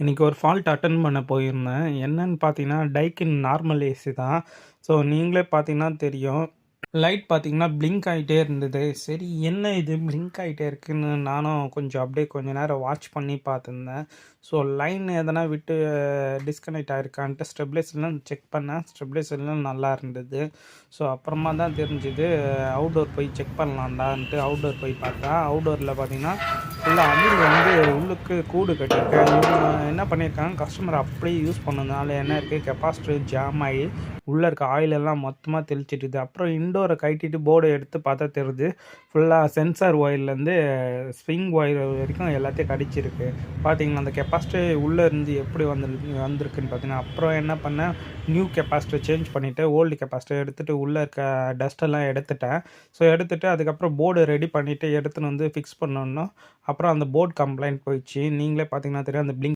இன்றைக்கி ஒரு fault attend பண்ண போயிருந்தேன். என்னன்னு பார்த்தீங்கன்னா டைக்கின் நார்மல் ஏசி தான். ஸோ நீங்களே பார்த்தீங்கன்னா தெரியும். லைட் பார்த்தீங்கன்னா பிளிங்க் ஆகிட்டே இருந்தது. சரி என்ன இது? பிளிங்க் ஆகிட்டே இருக்குன்னு நானும் கொஞ்சம் அப்படியே கொஞ்சம் நேரம் வாட்ச் பண்ணி பார்த்துருந்தேன். ஸோ லைன் எதனா விட்டு டிஸ்கனெக்ட் ஆகிருக்கான்ட்டு ஸ்டெபிலைசர்லாம் செக் பண்ணேன். ஸ்டெபிலைசர்லாம் நல்லா இருந்தது. ஸோ அப்புறமா தான் தெரிஞ்சுது அவுடோர் போய் செக் பண்ணலான்டான்ட்டு அவுடோர் போய் பார்த்தா அவுடோரில் பார்த்தீங்கன்னா ஃபுல்லாக அணில் வந்து உள்ளுக்கு கூடு கட்டியிருக்கேன் இவங்க என்ன பண்ணியிருக்காங்க? கஸ்டமர் அப்படியே யூஸ் பண்ணதுனால என்ன இருக்குது கெப்பாசிட்டர் ஜாம் ஆகி உள்ளே இருக்க ஆயில் எல்லாம் மொத்தமாக தெளிச்சிட்டுது. அப்புறம் இண்டோரை கட்டிட்டு போர்டை எடுத்து பார்த்தா தெரியுது. ஃபுல்லாக சென்சார் ஒயர்லேருந்து ஸ்ப்ரிங் ஒயர் வரைக்கும் எல்லாத்தையும் கடிச்சிருக்கு. பார்த்தீங்கன்னா அந்த கெப்பாசிட்டி உள்ளே இருந்து எப்படி வந்து வந்திருக்குன்னு பார்த்தீங்கன்னா அப்புறம் என்ன பண்ணேன் நியூ கெப்பாசிட்டி சேஞ்ச் பண்ணிவிட்டு ஓல்டு கெப்பாசிட்டி எடுத்துகிட்டு உள்ளே இருக்க டஸ்ட்டெல்லாம் எடுத்துட்டேன். ஸோ எடுத்துகிட்டு அதுக்கப்புறம் போர்டு ரெடி பண்ணிவிட்டு எடுத்துன்னு வந்து ஃபிக்ஸ் பண்ணணும். அப்புறம் அந்த போர்டு கம்ப்ளைண்ட் போயிடுச்சு. நீங்களே பார்த்தீங்கன்னா தெரியும் அந்த பிளிங்க்